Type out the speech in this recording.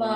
মা